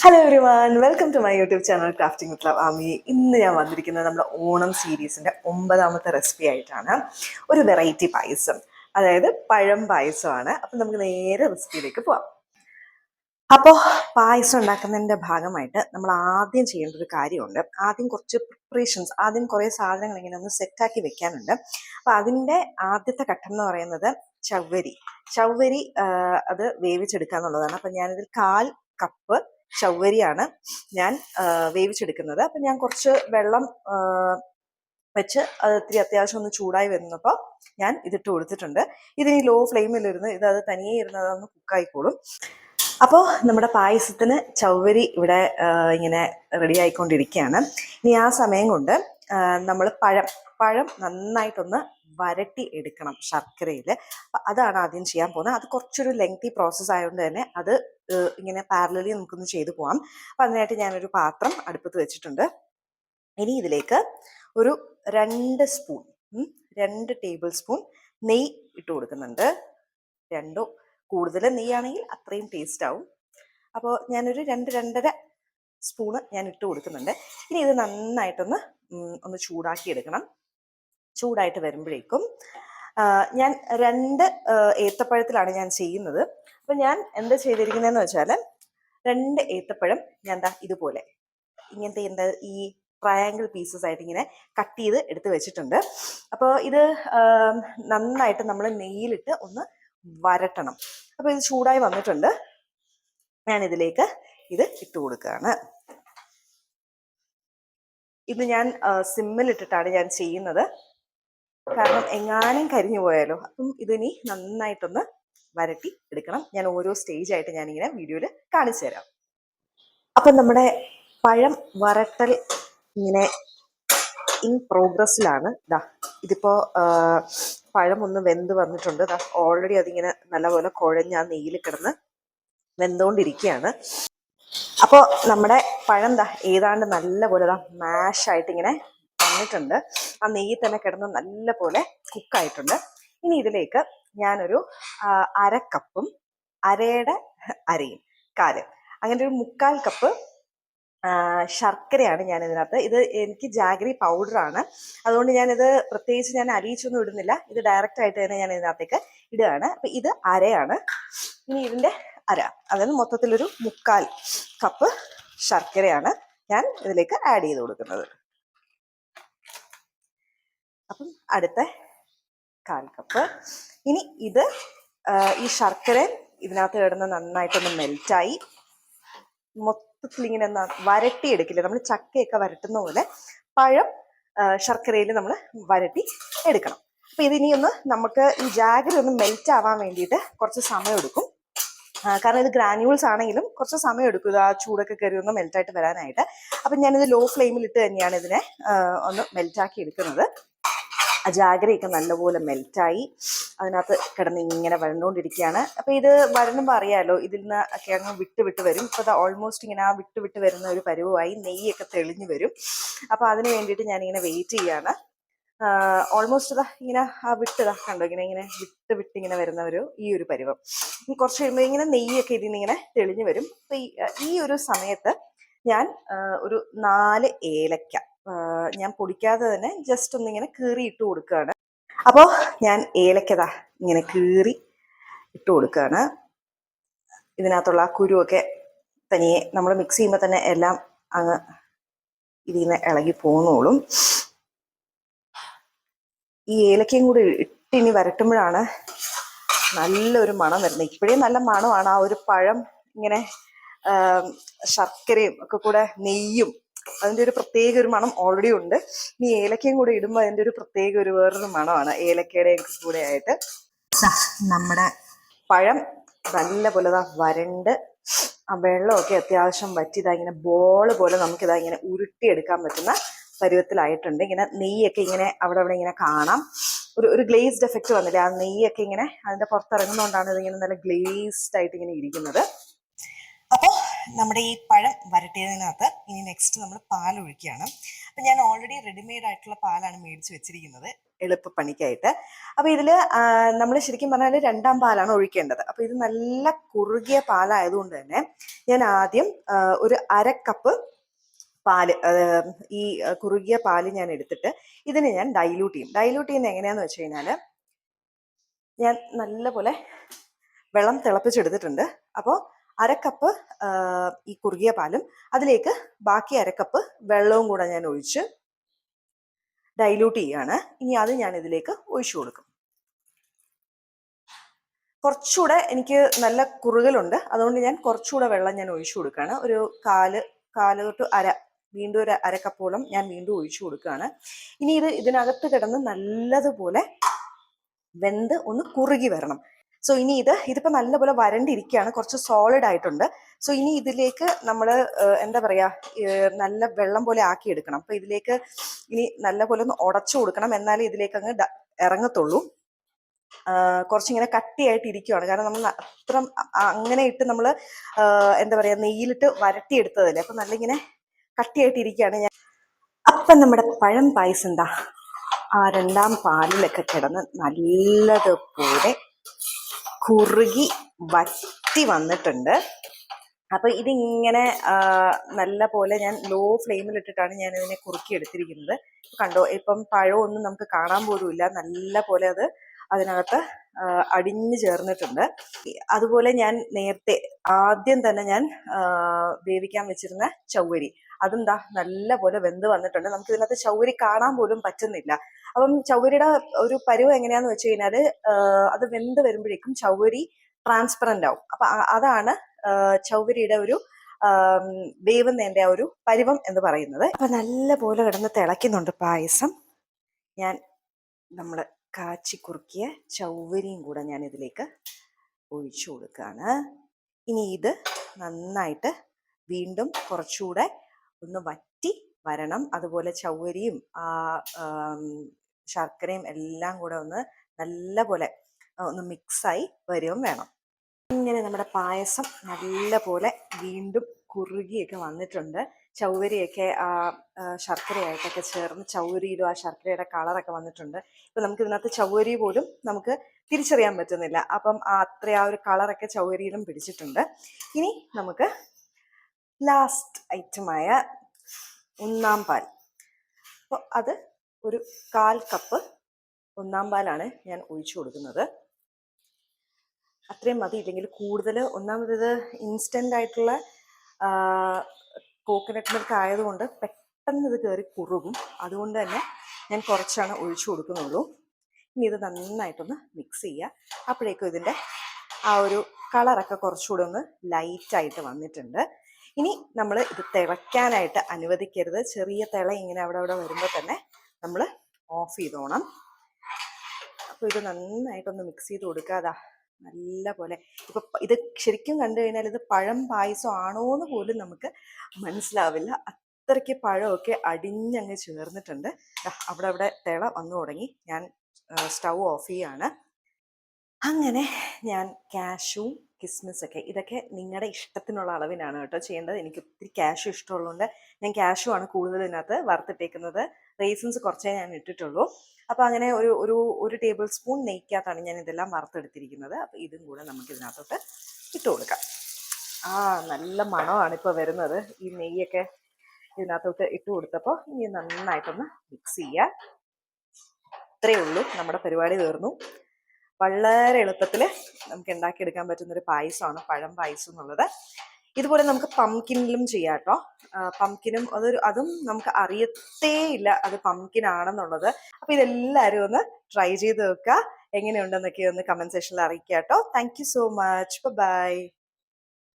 Hello everyone welcome to my YouTube channel crafting with love Ami ഇന്ന് ഞാൻ വന്നിരിക്കുന്നത് നമ്മുടെ ഓണം സീരീസിന്റെ ഒമ്പതാമത്തെ റെസിപ്പി ആയിട്ടാണ്. ഒരു വെറൈറ്റി പായസം. അതായത് പഴം പായസമാണ്. അപ്പം നമുക്ക് നേരെ റെസിപ്പിയിലേക്ക് പോവാം. അപ്പോൾ പായസം ഉണ്ടാക്കുന്നതിന്റെ ഭാഗമായിട്ട് നമ്മൾ ആദ്യം ചെയ്യേണ്ട ഒരു കാര്യമുണ്ട്. ആദ്യം കുറച്ച് പ്രിപ്പറേഷൻസ് ആദ്യം കുറേ സാധനങ്ങൾ ഇങ്ങനെ ഒന്ന് സെറ്റാക്കി വെക്കാനുണ്ട്. അപ്പോൾ അതിന്റെ ആദ്യത്തെ ഘട്ടം എന്ന് പറയുന്നത് ചവ്വരി. ചവ്വരി അത് വേവിച്ചെടുക്കുക എന്നുള്ളതാണ് അപ്പം ഞാനിതിൽ കാൽ കപ്പ് ചവ്വരിയാണ് ഞാൻ വേവിച്ചെടുക്കുന്നത്. അപ്പം ഞാൻ കുറച്ച് വെള്ളം വെച്ച് അത് ഇത്തിരി അത്യാവശ്യം ഒന്ന് ചൂടായി വരുന്നപ്പോൾ ഞാൻ ഇതിട്ട് കൊടുത്തിട്ടുണ്ട്. ഇതിന് ലോ ഫ്ലെയിമിലിരുന്ന് ഇത് അത് തനിയെ ഇരുന്ന് അതൊന്ന് കുക്കായിക്കോളും. അപ്പോൾ നമ്മുടെ പായസത്തിന് ചൗവരി ഇവിടെ ഇങ്ങനെ റെഡി ആയിക്കൊണ്ടിരിക്കുകയാണ്. ഇനി ആ സമയം കൊണ്ട് നമ്മൾ പഴം പഴം നന്നായിട്ടൊന്ന് വരട്ടി എടുക്കണം ശർക്കരയിൽ അതാണ് ആദ്യം ചെയ്യാൻ പോകുന്നത്. അത് കുറച്ചൊരു ലെങ്തി പ്രോസസ്സ് ആയതുകൊണ്ട് തന്നെ അത് ഇങ്ങനെ പാരലലി നമുക്കൊന്ന് ചെയ്തു പോകാം അപ്പം അതിനായിട്ട് ഞാനൊരു പാത്രം അടുപ്പത്ത് വെച്ചിട്ടുണ്ട്. ഇനി ഇതിലേക്ക് ഒരു രണ്ട് സ്പൂൺ രണ്ട് ടേബിൾ സ്പൂൺ നെയ്യ് ഇട്ട് കൊടുക്കുന്നുണ്ട്. രണ്ടോ കൂടുതൽ നെയ്യാണെങ്കിൽ അത്രയും ടേസ്റ്റ് ആവും. അപ്പോൾ ഞാനൊരു രണ്ട് രണ്ടര സ്പൂണ് ഞാൻ ഇട്ട് കൊടുക്കുന്നുണ്ട്. ഇനി ഇത് നന്നായിട്ടൊന്ന് ഒന്ന് ചൂടാക്കി എടുക്കണം. ചൂടായിട്ട് വരുമ്പോഴേക്കും ഞാൻ രണ്ട് ഏത്തപ്പഴത്തിലാണ് ഞാൻ ചെയ്യുന്നത്. അപ്പം ഞാൻ എന്താ ചെയ്തിരിക്കുന്നതെന്ന് വെച്ചാൽ രണ്ട് ഏത്തപ്പഴം ഞാൻ എന്താ ഇതുപോലെ ഇങ്ങനത്തെ എന്താ ഈ ട്രയാങ്കിൾ പീസസ് ആയിട്ട് ഇങ്ങനെ കട്ട് ചെയ്ത് എടുത്ത് വെച്ചിട്ടുണ്ട്. അപ്പോൾ ഇത് നന്നായിട്ട് നമ്മൾ നെയ്യിലിട്ട് ഒന്ന് വരട്ടണം. അപ്പോൾ ഇത് ചൂടായി വന്നിട്ടുണ്ട്. ഞാൻ ഇതിലേക്ക് ഇത് ഇട്ട് കൊടുക്കുകയാണ്. ഇത് ഞാൻ സിമ്മിലിട്ടിട്ടാണ് ഞാൻ ചെയ്യുന്നത്. കാരണം എങ്ങാനും കരിഞ്ഞു പോയാലോ. അപ്പം ഇതിനി നന്നായിട്ടൊന്ന് വരട്ടി എടുക്കണം. ഞാൻ ഓരോ സ്റ്റേജ് ആയിട്ട് ഞാനിങ്ങനെ വീഡിയോയിൽ കാണിച്ചു തരാം. അപ്പം നമ്മുടെ പഴം വരട്ടൽ ഇങ്ങനെ ഇൻ പ്രോഗ്രസ്സിലാണ് ഇതാ ഇതിപ്പോൾ പഴം ഒന്ന് വെന്ത് വന്നിട്ടുണ്ട്. ദാ ഓൾറെഡി അതിങ്ങനെ നല്ലപോലെ കുഴഞ്ഞ ആ നെയ്യിൽ കിടന്ന് വെന്തുകൊണ്ടിരിക്കുകയാണ് അപ്പോൾ നമ്മുടെ പഴം ദാ ഏതാണ്ട് നല്ലപോലെ ദാ മാഷ് ആയിട്ട് ഇങ്ങനെ വന്നിട്ടുണ്ട് ആ നെയ്യിൽ തന്നെ കിടന്ന് നല്ല പോലെ കുക്കായിട്ടുണ്ട് ഇനി ഇതിലേക്ക് ഞാനൊരു അരക്കപ്പും അര കപ്പും അരയുടെ അരയും കാൽ അങ്ങനെ ഒരു മുക്കാൽ കപ്പ് ശർക്കരയാണ് ഞാൻ ഇതിനകത്ത്. ഇത് എനിക്ക് ജാഗരി പൗഡറാണ് അതുകൊണ്ട് ഞാനിത് പ്രത്യേകിച്ച് ഞാൻ അരിയിച്ചൊന്നും ഇടുന്നില്ല. ഇത് ഡയറക്റ്റ് ആയിട്ട് തന്നെ ഞാൻ ഇതിനകത്തേക്ക് ഇടുകയാണ്. അപ്പൊ ഇത് അരയാണ്. ഇനി ഇതിന്റെ അര. അതായത് മൊത്തത്തിലൊരു മുക്കാൽ കപ്പ് ശർക്കരയാണ് ഞാൻ ഇതിലേക്ക് ആഡ് ചെയ്ത് കൊടുക്കുന്നത്. അപ്പം അടുത്ത കാൽ കപ്പ് ഇനി ഇത് ഈ ശർക്കര ഇതിനകത്ത് കിടന്ന് നന്നായിട്ടൊന്ന് മെൽറ്റായി. മൊത്തത്തിൽ ഇങ്ങനെ വരട്ടി എടുക്കില്ലേ നമ്മൾ ചക്കയൊക്കെ വരട്ടുന്ന പോലെ പഴം ശർക്കരയിൽ നമ്മൾ വരട്ടി എടുക്കണം. അപ്പൊ ഇതിനി ഒന്ന് നമുക്ക് ഈ ജാഗരി ഒന്ന് മെൽറ്റ് ആവാൻ വേണ്ടിയിട്ട് കുറച്ച് സമയം എടുക്കും. കാരണം ഇത് ഗ്രാനുവൽസ് ആണെങ്കിലും കുറച്ച് സമയം എടുക്കും ആ ചൂടൊക്കെ കയറി ഒന്ന് മെൽറ്റായിട്ട് വരാനായിട്ട്. അപ്പം ഞാനിത് ലോ ഫ്ലെയിമിൽ ഇട്ട് തന്നെയാണ് ഇതിനെ ഒന്ന് മെൽറ്റാക്കി എടുക്കുന്നത്. ആ ജാഗ്രയൊക്കെ നല്ലപോലെ മെൽറ്റായി അതിനകത്ത് കിടന്ന് ഇങ്ങനെ വരണ്ടുകൊണ്ടിരിക്കുകയാണ് അപ്പോൾ ഇത് വരണമ്പോൾ അറിയാമല്ലോ ഇതിൽ നിന്ന് ഒക്കെ അങ്ങ് വിട്ട് വിട്ട് വരും. ഇപ്പോൾ അത് ഓൾമോസ്റ്റ് ഇങ്ങനെ ആ വിട്ട് വിട്ട് വരുന്ന ഒരു പരുവമായി നെയ്യൊക്കെ തെളിഞ്ഞു വരും. അപ്പോൾ അതിന് വേണ്ടിയിട്ട് ഞാനിങ്ങനെ വെയിറ്റ് ചെയ്യുകയാണ് ഓൾമോസ്റ്റ് ഇതാ ഇങ്ങനെ ആ വിട്ട് ഇതാ കണ്ടോ ഇങ്ങനെ ഇങ്ങനെ വിട്ട് വിട്ട് ഇങ്ങനെ വരുന്ന ഒരു ഈ ഒരു പരുവം. ഇനി കുറച്ച് കഴിയുമ്പോൾ ഇങ്ങനെ നെയ്യൊക്കെ ഇതിൽ നിന്ന് ഇങ്ങനെ തെളിഞ്ഞു വരും. അപ്പോൾ ഈ ഒരു സമയത്ത് ഞാൻ ഒരു നാല് ഏലക്ക ഞാൻ പൊടിക്കാതെ തന്നെ ജസ്റ്റ് ഒന്നിങ്ങനെ കീറി ഇട്ട് കൊടുക്കുകയാണ്. അപ്പോൾ ഞാൻ ഏലക്കത ഇങ്ങനെ കീറി ഇട്ട് കൊടുക്കുകയാണ്. ഇതിനകത്തുള്ള ആ കുരുവൊക്കെ തനിയെ നമ്മൾ മിക്സ് ചെയ്യുമ്പോൾ തന്നെ എല്ലാം അങ്ങ് ഇതിൽ നിന്ന് ഇളകി പോന്നോളും. ഈ ഏലക്കയും കൂടി ഇട്ടിനി വരട്ടുമ്പോഴാണ് നല്ലൊരു മണം വരുന്നത്. ഇപ്പോഴേ നല്ല മണമാണ്. ആ ഒരു പഴം ഇങ്ങനെ ശർക്കരയും ഒക്കെ കൂടെ നെയ്യും അതിന്റെ ഒരു പ്രത്യേക ഒരു മണം ഓൾറെഡി ഉണ്ട്. ഇനി ഏലക്കയും കൂടെ ഇടുമ്പോൾ അതിന്റെ ഒരു പ്രത്യേക ഒരു വേറൊരു മണമാണ്. ഏലക്കയുടെ കൂടെ ആയിട്ട്. നമ്മുടെ പഴം നല്ല പോലെ ഇതാ വരണ്ട്. ആ വെള്ളമൊക്കെ അത്യാവശ്യം വറ്റി ഇതാ ഇങ്ങനെ ബോൾ പോലെ നമുക്കിതാ ഇങ്ങനെ ഉരുട്ടിയെടുക്കാൻ പറ്റുന്ന പരുവത്തിലായിട്ടുണ്ട്. ഇങ്ങനെ നെയ്യൊക്കെ ഇങ്ങനെ അവിടെ അവിടെ ഇങ്ങനെ കാണാം. ഒരു ഒരു ഗ്ലേസ്ഡ് എഫക്റ്റ് വന്നില്ലേ? ആ നെയ്യൊക്കെ ഇങ്ങനെ അതിന്റെ പുറത്തിറങ്ങുന്നതുകൊണ്ടാണ് ഇതിങ്ങനെ നല്ല ഗ്ലേസ്ഡ് ആയിട്ട് ഇങ്ങനെ ഇരിക്കുന്നത്. അപ്പോൾ നമ്മുടെ ഈ പഴം വരട്ടിയതിനകത്ത് ഇനി നെക്സ്റ്റ് നമ്മൾ പാൽ ഒഴിക്കുകയാണ്. അപ്പം ഞാൻ ഓൾറെഡി റെഡിമെയ്ഡ് ആയിട്ടുള്ള പാലാണ് മേടിച്ച് വെച്ചിരിക്കുന്നത് എളുപ്പപ്പണിക്കായിട്ട്. അപ്പോൾ ഇതിൽ നമ്മൾ ശരിക്കും പറഞ്ഞാൽ രണ്ടാം പാലാണ് ഒഴിക്കേണ്ടത്. അപ്പോൾ ഇത് നല്ല കുറുകിയ പാലായതുകൊണ്ട് തന്നെ ഞാൻ ആദ്യം ഒരു അര കപ്പ് പാൽ ഈ കുറുകിയ പാൽ ഞാൻ എടുത്തിട്ട് ഇതിനെ ഞാൻ ഡൈലൂട്ട് ചെയ്യും. ഡൈലൂട്ട് ചെയ്യുന്നത് എങ്ങനെയാണെന്ന് വെച്ച് കഴിഞ്ഞാൽ ഞാൻ നല്ലപോലെ വെള്ളം തിളപ്പിച്ചെടുത്തിട്ടുണ്ട്. അപ്പോൾ അരക്കപ്പ് ഈ കുറുകിയ പാലും. അതിലേക്ക് ബാക്കി അരക്കപ്പ് വെള്ളവും കൂടെ ഞാൻ ഒഴിച്ച് ഡൈല്യൂട്ട് ചെയ്യാണ്. ഇനി അത് ഞാൻ ഇതിലേക്ക് ഒഴിച്ചു കൊടുക്കും. കുറച്ചുകൂടെ എനിക്ക് നല്ല കുറുകലുണ്ട്. അതുകൊണ്ട് ഞാൻ കുറച്ചുകൂടെ വെള്ളം ഞാൻ ഒഴിച്ചു കൊടുക്കുകയാണ്. ഒരു കാൽ കാൽ തൊട്ട് അര വീണ്ടും ഒരു അരക്കപ്പോളം ഞാൻ വീണ്ടും ഒഴിച്ചു കൊടുക്കുകയാണ്. ഇനി ഇത് ഇതിനകത്ത് കിടന്ന് നല്ലതുപോലെ വെന്ത് ഒന്ന് കുറുകി വരണം. സോ ഇനി ഇത് ഇതിപ്പോൾ നല്ലപോലെ വരണ്ടിരിക്കുകയാണ് കുറച്ച് സോളിഡ് ആയിട്ടുണ്ട്. സോ ഇനി ഇതിലേക്ക് നമ്മൾ എന്താ പറയുക നല്ല വെള്ളം പോലെ ആക്കി എടുക്കണം അപ്പൊ ഇതിലേക്ക് ഇനി നല്ലപോലെ ഒന്ന് ഉടച്ചു കൊടുക്കണം. എന്നാലേ ഇതിലേക്ക് അങ്ങ് ഇറങ്ങത്തുള്ളൂ. കുറച്ചിങ്ങനെ കട്ടിയായിട്ട് ഇരിക്കുവാണ്. കാരണം നമ്മൾ അത്ര അങ്ങനെ ഇട്ട് നമ്മൾ എന്താ പറയുക നെയ്യിലിട്ട് വരട്ടിയെടുത്തതല്ലേ? അപ്പം നല്ല ഇങ്ങനെ കട്ടിയായിട്ട് ഇരിക്കുകയാണ് ഞാൻ. അപ്പം നമ്മുടെ പഴം പായസം എന്താ ആ രണ്ടാം പാലിലൊക്കെ കിടന്ന് നല്ലതുപോലെ കുറുകി വറ്റി വന്നിട്ടുണ്ട്. അപ്പൊ ഇതിങ്ങനെ നല്ല പോലെ ഞാൻ ലോ ഫ്ലെയിമിൽ ഇട്ടിട്ടാണ് ഞാൻ ഇതിനെ കുറുക്കി എടുത്തിരിക്കുന്നത് കണ്ടോ ഇപ്പം പഴമൊന്നും നമുക്ക് കാണാൻ പോലും ഇല്ല നല്ല പോലെ അത് അതിനകത്ത് അടിഞ്ഞു ചേർന്നിട്ടുണ്ട്. അതുപോലെ ഞാൻ നേരത്തെ ആദ്യം തന്നെ ഞാൻ വേവിക്കാൻ വെച്ചിരുന്ന ചൗവരി അതും ദാ നല്ല പോലെ വെന്ത് വന്നിട്ടുണ്ട്. നമുക്ക് ഇതിനകത്ത് ചൗവരി കാണാൻ പോലും പറ്റുന്നില്ല. അപ്പം ചൗവരിയുടെ ഒരു പരുവ് എങ്ങനെയാന്ന് വെച്ച് കഴിഞ്ഞാൽ അത് വെന്ത് വരുമ്പോഴേക്കും ചൗവരി ട്രാൻസ്പെറന്റ് ആവും. അപ്പൊ അതാണ് ചൗവരിയുടെ ഒരു വേവുന്നതിന്റെ ആ ഒരു പരുവം എന്ന് പറയുന്നത്. അപ്പൊ നല്ല പോലെ കിടന്ന് തിളയ്ക്കുന്നുണ്ട് പായസം. ഞാൻ നമ്മൾ കാച്ചി കുറുക്കിയ ചൗവരിയും കൂടെ ഞാൻ ഇതിലേക്ക് ഒഴിച്ചു കൊടുക്കുകയാണ്. ഇനി ഇത് നന്നായിട്ട് വീണ്ടും കുറച്ചുകൂടെ ഒന്ന് വറ്റി വരണം. അതുപോലെ ചൗവരിയും ആ ശർക്കരയും എല്ലാം കൂടെ ഒന്ന് നല്ല പോലെ ഒന്ന് മിക്സായി വരികയും വേണം. ഇങ്ങനെ നമ്മുടെ പായസം നല്ല പോലെ വീണ്ടും കുറുകിയൊക്കെ വന്നിട്ടുണ്ട്. ചൗവരിയൊക്കെ ആ ശർക്കരയായിട്ടൊക്കെ ചേർന്ന് ചൗവരിയിലും ആ ശർക്കരയുടെ കളറൊക്കെ വന്നിട്ടുണ്ട്. ഇപ്പൊ നമുക്ക് ഇതിനകത്ത് ചൗവരി പോലും നമുക്ക് തിരിച്ചറിയാൻ പറ്റുന്നില്ല. അപ്പം അത്ര ആ ഒരു കളറൊക്കെ ചൗവരിയിലും പിടിച്ചിട്ടുണ്ട്. ഇനി നമുക്ക് ലാസ്റ്റ് ഐറ്റമായ ഒന്നാം പാൽ. അപ്പോൾ അത് ഒരു കാൽ കപ്പ് ഒന്നാം പാലാണ് ഞാൻ ഒഴിച്ചു കൊടുക്കുന്നത്. അത്രയും മതി ഇല്ലെങ്കിൽ കൂടുതൽ ഒന്നാമത് ഇൻസ്റ്റന്റ് ആയിട്ടുള്ള കോക്കനട്ട് മിൽക്ക് ആയതുകൊണ്ട് പെട്ടെന്ന് ഇത് കയറി കുറുകും. അതുകൊണ്ട് തന്നെ ഞാൻ കുറച്ചാണ് ഒഴിച്ചു കൊടുക്കുന്നുള്ളൂ. ഇനി ഇത് നന്നായിട്ടൊന്ന് മിക്സ് ചെയ്യുക അപ്പോഴേക്കും ഇതിന്റെ ആ ഒരു കളറൊക്കെ കുറച്ചുകൂടെ ഒന്ന് ലൈറ്റായിട്ട് വന്നിട്ടുണ്ട്. ഇനി നമ്മൾ ഇത് തിളയ്ക്കാനായിട്ട് അനുവദിക്കരുത്. ചെറിയ തിള ഇങ്ങനെ അവിടെ അവിടെ വരുമ്പോൾ തന്നെ നമ്മൾ ഓഫ് ചെയ്തോണം. അപ്പോൾ ഇത് നന്നായിട്ടൊന്ന് മിക്സ് ചെയ്ത് കൊടുക്കാതാ നല്ല പോലെ ഇപ്പൊ ഇത് ശരിക്കും കണ്ടു കഴിഞ്ഞാൽ ഇത് പഴം പായസം ആണോ എന്ന് പോലും നമുക്ക് മനസ്സിലാവില്ല. അത്രയ്ക്ക് പഴമൊക്കെ അടിഞ്ഞങ്ങ് ചേർന്നിട്ടുണ്ട്. അവിടെ അവിടെ തിള വന്നു തുടങ്ങി. ഞാൻ സ്റ്റൗ ഓഫ് ചെയ്യാണ്. അങ്ങനെ ഞാൻ കാഷും കിസ്മിസൊക്കെ ഇതൊക്കെ നിങ്ങളുടെ ഇഷ്ടത്തിനുള്ള അളവിനാണ് കേട്ടോ ചെയ്യേണ്ടത്. എനിക്ക് ഒത്തിരി ക്യാഷ് ഇഷ്ടമുള്ളതുകൊണ്ട് ഞാൻ കാഷു ആണ് കൂടുതൽ ഇതിനകത്ത് വറുത്തിട്ടേക്കുന്നത്. റേസിൻസ് കുറച്ചേ ഞാൻ ഇട്ടിട്ടുള്ളൂ. അപ്പോൾ അങ്ങനെ ഒരു ഒരു ഒരു ടേബിൾ സ്പൂൺ നെയ്ക്കകത്താണ് ഞാൻ ഇതെല്ലാം വറുത്തെടുത്തിരിക്കുന്നത്. അപ്പോൾ ഇതും കൂടെ നമുക്ക് ഇതിനകത്തോട്ട് ഇട്ട് കൊടുക്കാം. ആ നല്ല മണമാണ് ഇപ്പോൾ വരുന്നത്. ഈ നെയ്യൊക്കെ ഇതിനകത്തോട്ട് ഇട്ട് കൊടുത്തപ്പോൾ ഇനി നന്നായിട്ടൊന്ന് മിക്സ് ചെയ്യുക ഇത്രയേ ഉള്ളൂ. നമ്മുടെ പരിപാടി തീർന്നു. വളരെ എളുപ്പത്തിൽ നമുക്ക് ഉണ്ടാക്കിയെടുക്കാൻ പറ്റുന്നൊരു പായസമാണ് പഴം പായസം എന്നുള്ളത്. ഇതുപോലെ നമുക്ക് പംകിനിലും ചെയ്യാം കേട്ടോ പംകിനും അതൊരു അതും നമുക്ക് അറിയത്തേ ഇല്ല അത് പംകിൻ ആണെന്നുള്ളത്. അപ്പൊ ഇതെല്ലാവരും ഒന്ന് ട്രൈ ചെയ്ത് നോക്കുക. എങ്ങനെയുണ്ടെന്നൊക്കെ ഒന്ന് കമന്റ് സെക്ഷനിൽ അറിയിക്കാം കേട്ടോ താങ്ക് സോ മച്ച് ബൈ